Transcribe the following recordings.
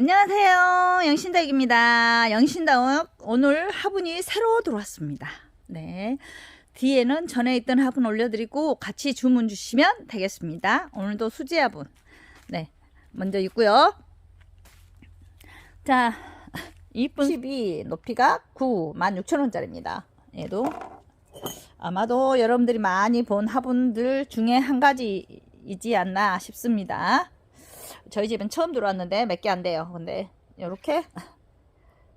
안녕하세요. 영신덕입니다. 영신덕 오늘 화분이 새로 들어왔습니다. 네. 뒤에는 전에 있던 화분 올려드리고 같이 주문 주시면 되겠습니다. 오늘도 수제 화분. 네. 먼저 있고요. 자, 이쁜 12 높이가 9 16,000원짜리입니다. 얘도 아마도 여러분들이 많이 본 화분들 중에 한 가지이지 않나 싶습니다. 저희 집은 처음 들어왔는데 몇 개 안 돼요. 근데 이렇게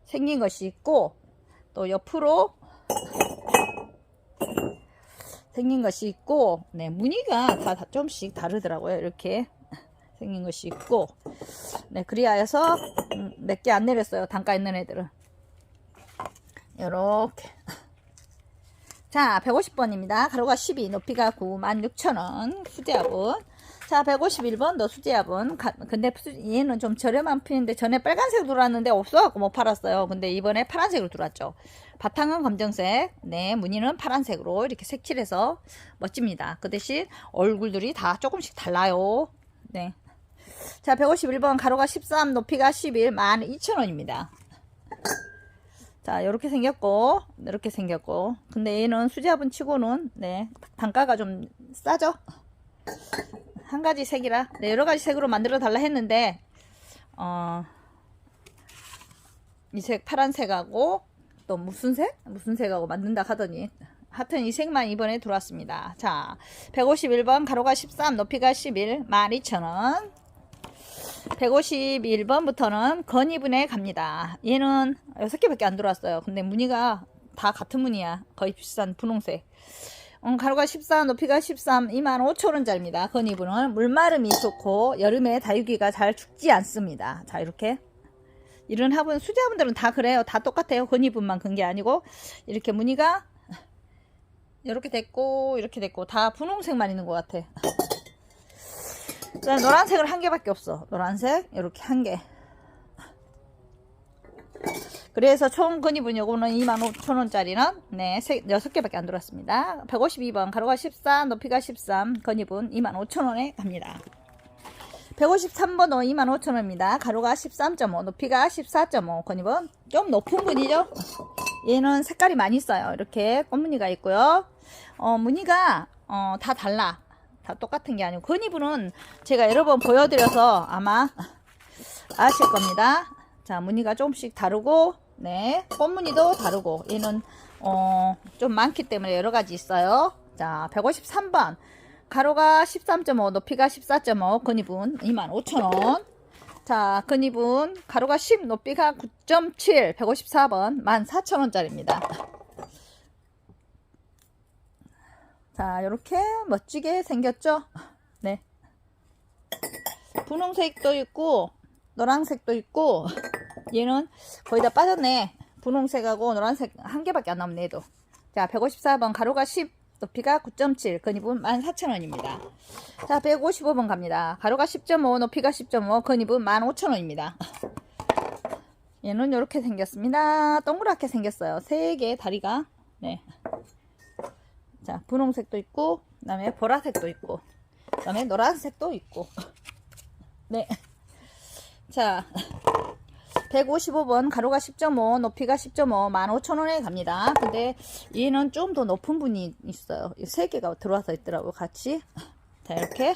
생긴 것이 있고 또 옆으로 생긴 것이 있고 네 무늬가 다, 다 좀씩 다르더라고요. 이렇게 생긴 것이 있고 네 그리하여서 음, 몇개 안 내렸어요. 단가 있는 애들은 이렇게 자 150번입니다. 가로가 12 높이가 9 16,000원 수제화분 자 151번도 수제화분 가, 근데 수- 얘는 좀 저렴한 편인데 전에 빨간색 들어왔는데 없어갖고 못 팔았어요. 근데 이번에 파란색으로 들어왔죠. 바탕은 검정색 네 무늬는 파란색으로 이렇게 색칠해서 멋집니다. 그 대신 얼굴들이 다 조금씩 달라요. 네. 자 151번 가로가 13 높이가 11 12,000원입니다. 자, 이렇게 생겼고, 이렇게 생겼고. 근데 얘는 수제화분 치고는, 네, 단가가 좀 싸죠? 한 가지 색이라, 네, 여러 가지 색으로 만들어 달라 했는데, 어, 이 색 파란색하고, 또 무슨 색? 무슨 색하고 만든다 하더니, 하여튼 이 색만 이번에 들어왔습니다. 자, 151번, 가로가 13, 높이가 11, 12,000원. 151번부터는 건이분에 갑니다. 얘는 6개밖에 안 들어왔어요. 근데 무늬가 다 같은 무늬야. 거의 비슷한 분홍색. 음, 가로가 14, 높이가 13, 25,000원짜리입니다. 건이분은 물마름이 좋고 여름에 다육이가 잘 죽지 않습니다. 자, 이렇게. 이런 화분, 수제화분들은 다 그래요. 다 똑같아요. 건이분만 근게 아니고 이렇게 무늬가 이렇게 됐고 이렇게 됐고 다 분홍색만 있는 것 같아. 자, 노란색은 한 개밖에 없어. 노란색 이렇게 한 개. 그래서 총 건입은 요거는 25,000원짜리는 네, 세, 6개밖에 안 들어왔습니다. 152번 가로가 14, 높이가 13, 건입은 25,000원에 갑니다. 153번도 25,000원입니다. 가로가 13.5, 높이가 14.5, 건입은 좀 높은 분이죠. 얘는 색깔이 많이 있어요. 이렇게 꽃무늬가 있고요. 어, 무늬가 어, 다 달라. 다 똑같은 게 아니고 건이분은 제가 여러 번 보여드려서 아마 아실 겁니다. 자 무늬가 조금씩 다르고 네 꽃무늬도 다르고 얘는 어, 좀 많기 때문에 여러 가지 있어요. 자 153번 가로가 13.5 높이가 14.5 건이분 25,000원 자 건이분 가로가 10 높이가 9.7 154번 14,000원짜리입니다. 자, 이렇게 멋지게 생겼죠? 네. 분홍색도 있고, 노란색도 있고, 얘는 거의 다 빠졌네. 분홍색하고 노란색 한 개밖에 안 남네, 얘도. 자, 154번 가로가 10, 높이가 9.7, 건입은 14,000원입니다. 자, 155번 갑니다. 가로가 10.5, 높이가 10.5, 건입은 15,000원입니다. 얘는 이렇게 생겼습니다. 동그랗게 생겼어요. 세 개의 다리가. 네. 자, 분홍색도 있고, 그 다음에 보라색도 있고, 그 다음에 노란색도 있고. 네. 자, 155번 가로가 10.5, 높이가 10.5, 15,000원에 갑니다. 근데 얘는 좀 더 높은 분이 있어요. 이세 개가 들어와서 있더라고요, 같이. 자, 이렇게.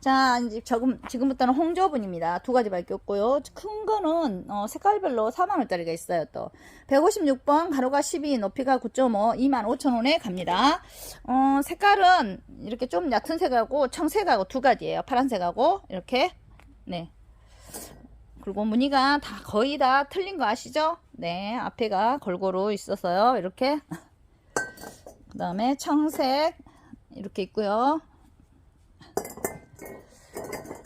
자, 이제 지금, 지금부터는 홍조분입니다. 두 가지밖에 없고요. 큰 거는, 어, 색깔별로 4만원짜리가 있어요, 또. 156번, 가로가 12, 높이가 9.5, 25,000원에 갑니다. 어, 색깔은 이렇게 좀 얕은 색하고 청색하고 두 가지예요. 파란색하고, 이렇게. 네. 그리고 무늬가 다 거의 다 틀린 거 아시죠? 네, 앞에가 골고루 있어서요. 이렇게. 그 다음에 청색, 이렇게 있고요.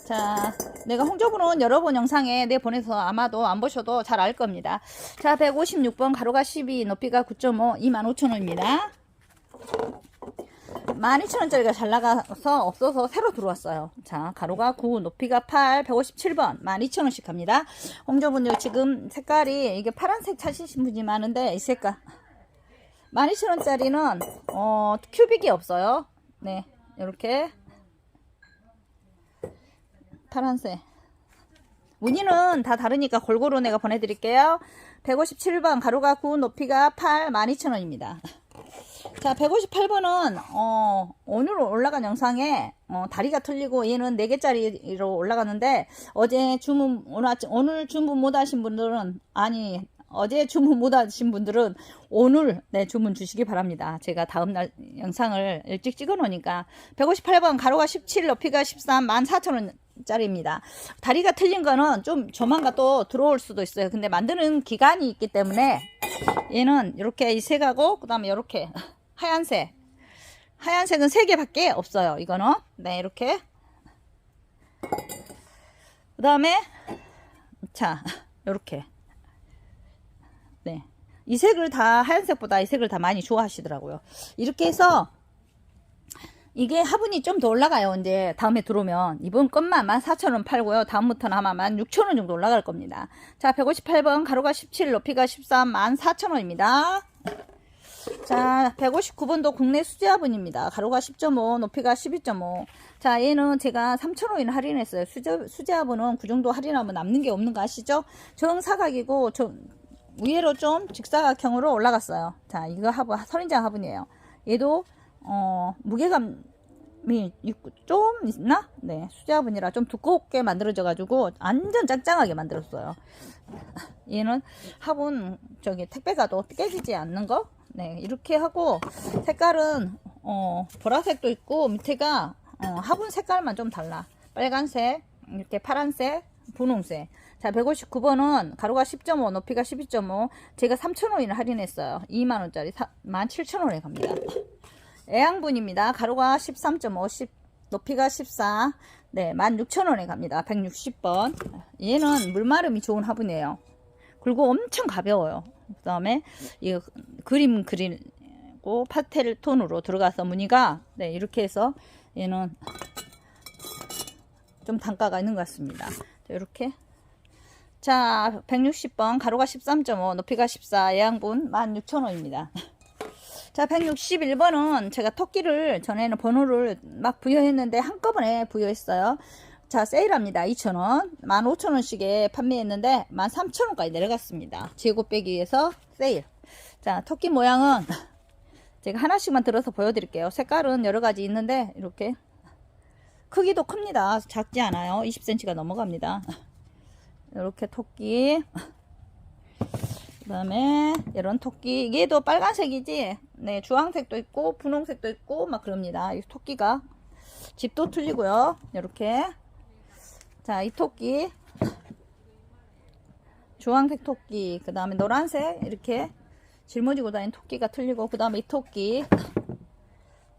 자, 내가 홍조분은 여러 번 영상에 내 보내서 아마도 안 보셔도 잘 알 겁니다. 자, 156번 가로가 12, 높이가 9.5, 25,000원입니다. 12,000원짜리가 잘 나가서 없어서 새로 들어왔어요. 자, 가로가 9, 높이가 8, 157번, 12,000원씩 갑니다. 홍조분요, 지금 색깔이 이게 파란색 찾으신 분이 많은데, 이 색깔. 12,000원짜리는, 어, 큐빅이 없어요. 네, 이렇게. 파란색. 무늬는 다 다르니까 골고루 내가 보내드릴게요. 157번 가로가 9 높이가 8 12,000원입니다. 자 158번은 어, 오늘 올라간 영상에 어, 다리가 틀리고 얘는 4개짜리로 올라갔는데 어제 주문 오늘, 오늘 주문 못 하신 분들은 아니 어제 주문 못 하신 분들은 오늘 네 주문 주시기 바랍니다. 제가 다음날 영상을 일찍 찍어 놓으니까 158번 가로가 17 높이가 13 14,000원 짜리입니다. 다리가 틀린 거는 좀 조만간 또 들어올 수도 있어요. 근데 만드는 기간이 있기 때문에 얘는 이렇게 이 색하고 그 다음에 이렇게 하얀색 하얀색은 세 개밖에 없어요. 이거는 네 이렇게 그 다음에 자 이렇게 네. 이 색을 다 하얀색보다 이 색을 다 많이 좋아하시더라고요. 이렇게 해서 이게 화분이 좀 더 올라가요. 이제 다음에 들어오면 이번 것만 14,000원 팔고요. 다음부터는 아마 16,000원 정도 올라갈 겁니다. 자, 158번 가로가 17, 높이가 13, 14,000원입니다. 자, 159번도 국내 수제 화분입니다. 가로가 10.5, 높이가 12.5. 자, 얘는 제가 3,000원이나 할인했어요. 수제, 수제 화분은 그 정도 할인하면 남는 게 없는 거 아시죠? 정사각이고, 좀, 위로 좀 직사각형으로 올라갔어요. 자, 이거 화분, 선인장 화분이에요. 얘도, 어, 무게감이 있- 좀 있나? 네, 수제 화분이라 좀 두껍게 만들어져 가지고, 완전 짱짱하게 만들었어요. 얘는 화분, 저기, 택배 가도 깨지지 않는 거? 네, 이렇게 하고, 색깔은, 어, 보라색도 있고, 밑에가, 어, 화분 색깔만 좀 달라. 빨간색, 이렇게 파란색, 분홍색. 자, 159번은 가로가 10.5, 높이가 12.5. 제가 3,000원이나 할인했어요. 2만원짜리 17,000원에 갑니다. 애양분입니다. 가로가 13.5, 10, 높이가 14. 네, 16,000원에 갑니다. 160번. 얘는 물마름이 좋은 화분이에요. 그리고 엄청 가벼워요. 그 다음에 이 그림 그리고 파스텔 톤으로 들어가서 무늬가 네, 이렇게 해서 얘는 좀 단가가 있는 것 같습니다. 자, 이렇게 자 160번 가로가 13.5 높이가 14 예양분 16,000원입니다. 자 161번은 제가 토끼를 전에는 번호를 막 부여했는데 한꺼번에 부여했어요. 자 세일합니다. 2,000원 15,000원씩에 판매했는데 13,000원까지 내려갔습니다. 재고 빼기 위해서 세일 자 토끼 모양은 제가 하나씩만 들어서 보여드릴게요. 색깔은 여러가지 있는데 이렇게 크기도 큽니다. 작지 않아요. 20cm가 넘어갑니다. 이렇게 토끼. 그 다음에 이런 토끼. 얘도 빨간색이지. 네, 주황색도 있고 분홍색도 있고 막 그럽니다. 이 토끼가 집도 틀리고요. 이렇게. 자, 이 토끼. 주황색 토끼. 그 다음에 노란색 이렇게 짊어지고 다니는 토끼가 틀리고 그 다음에 이 토끼.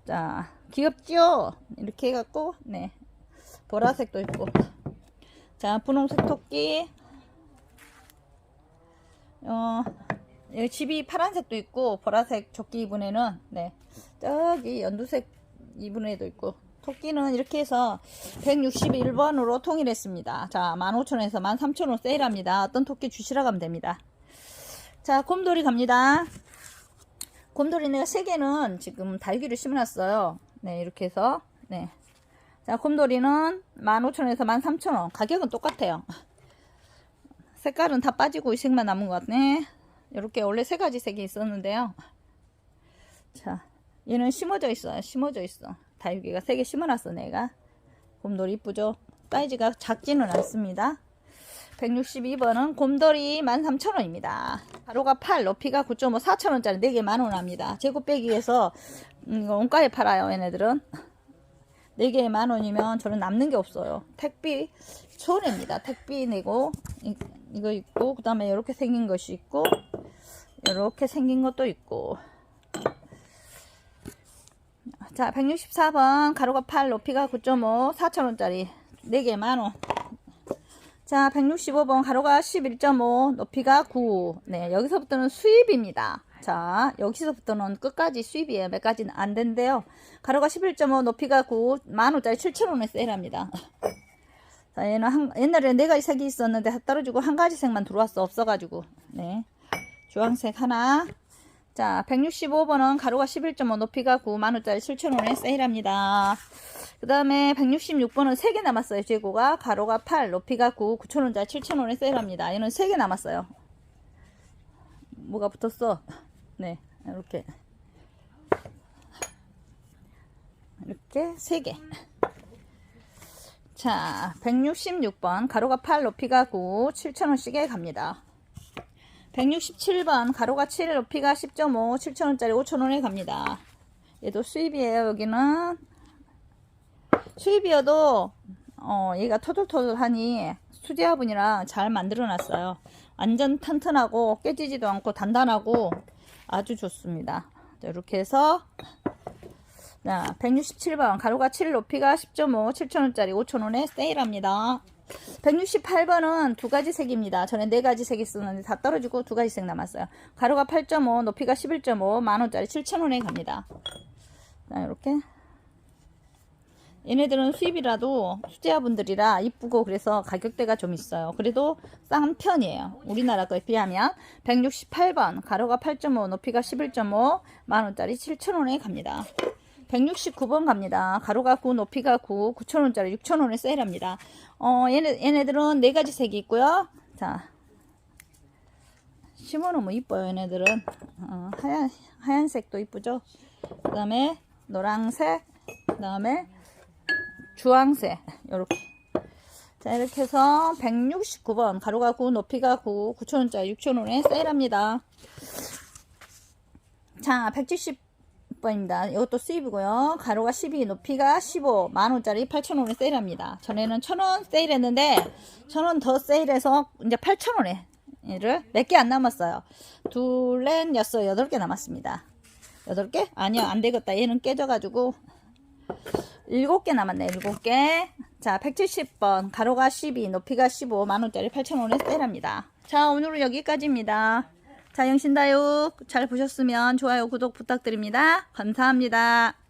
자, 귀엽죠? 이렇게 해갖고, 네. 보라색도 있고. 자, 분홍색 토끼. 어, 여기 집이 파란색도 있고, 보라색 조끼 이분에는, 네. 저기 연두색 이분에도 있고. 토끼는 이렇게 해서 161번으로 통일했습니다. 자, 15,000원에서 13,000원 세일합니다. 어떤 토끼 주시라고 하면 됩니다. 자, 곰돌이 갑니다. 곰돌이 내가 세 개는 지금 달기를 심어놨어요. 네, 이렇게 해서. 네. 자, 곰돌이는 15,000원에서 13,000원. 가격은 똑같아요. 색깔은 다 빠지고 이 색만 남은 것 같네. 이렇게 원래 세 가지 색이 있었는데요. 자, 얘는 심어져 있어요. 심어져 있어. 다육이가 세개 심어놨어, 내가. 곰돌이 이쁘죠? 사이즈가 작지는 않습니다. 162번은 곰돌이 13,000원입니다. 가로가 8, 높이가 9.5, 4,000원짜리 4개 만원 합니다. 재고 빼기 위해서 음, 이거 원가에 팔아요, 얘네들은. 4개에 만원이면 저는 남는 게 없어요. 택비 손해입니다. 택비 내고 이, 이거 있고 그 다음에 이렇게 생긴 것이 있고 이렇게 생긴 것도 있고 자 164번 가로가 8 높이가 9.5 4,000원짜리 4개 만원. 자 165번 가로가 11.5 높이가 9 네, 여기서부터는 수입입니다. 자 여기서부터는 끝까지 수입이에요. 몇 가지는 안 된대요. 가로가 11.5 높이가 9 만원짜리 7,000원에 세일합니다. 자 얘는 한, 옛날에 네 가지 색이 있었는데 다 떨어지고 한 가지 색만 들어왔어 없어가지고. 네. 주황색 하나 자, 165번은 가로가 11.5, 높이가 9, 만원짜리 7,000원에 세일합니다. 그 다음에 166번은 3개 남았어요. 재고가 가로가 8, 높이가 9, 9,000원짜리 7,000원에 세일합니다. 얘는 3개 남았어요. 뭐가 붙었어? 네, 이렇게. 이렇게 3개. 자, 166번 가로가 8, 높이가 9, 7,000원씩에 갑니다. 167번 가로가 7, 높이가 10.5, 7,000원짜리 5,000원에 갑니다. 얘도 수입이에요. 여기는 수입이어도 어, 얘가 토들토들하니 수제 화분이랑 잘 만들어 놨어요. 완전 튼튼하고 깨지지도 않고 단단하고 아주 좋습니다. 자, 이렇게 해서 자, 167번 가로가 7 높이가 10.5 7,000원짜리 5,000원에 세일합니다. 168번은 두 가지 색입니다. 전에 네 가지 색이 쓰는데 다 떨어지고 두 가지 색 남았어요. 가로가 8.5 높이가 11.5 만원짜리 7,000원에 갑니다. 자, 이렇게 얘네들은 수입이라도 수제화분들이라 이쁘고 그래서 가격대가 좀 있어요. 그래도 싼 편이에요. 우리나라 거에 비하면 168번 가로가 8.5 높이가 11.5 만원짜리 7,000원에 갑니다. 169번 갑니다. 가로가 9 높이가 9 9,000원짜리 6,000원에 세일합니다. 어 얘네, 얘네들은 네 가지 색이 있고요. 자 심어놓으면 이뻐요 얘네들은 어, 하얀, 하얀색도 이쁘죠. 그 다음에 노란색 그 다음에 주황색 요렇게 자 이렇게 해서 169번 가로가 9 높이가 9 9,000원짜리 6,000원에 세일합니다 자 170 번입니다. 이것도 수입이고요. 가로가 12 높이가 15 만원짜리 8,000원에 세일합니다. 전에는 1,000원 세일했는데 1,000원 더 세일해서 이제 8,000원에 얘를 몇 개 안 남았어요. 둘 넷 여섯 여덟 개 남았습니다. 여덟 개? 아니요 안 되겠다. 얘는 깨져가지고 7개 남았네 7개. 자 170번. 가로가 12 높이가 15 만원짜리 8,000원에 세일합니다. 자 오늘은 여기까지입니다 자 영신다육 잘 보셨으면 좋아요 구독 부탁드립니다. 감사합니다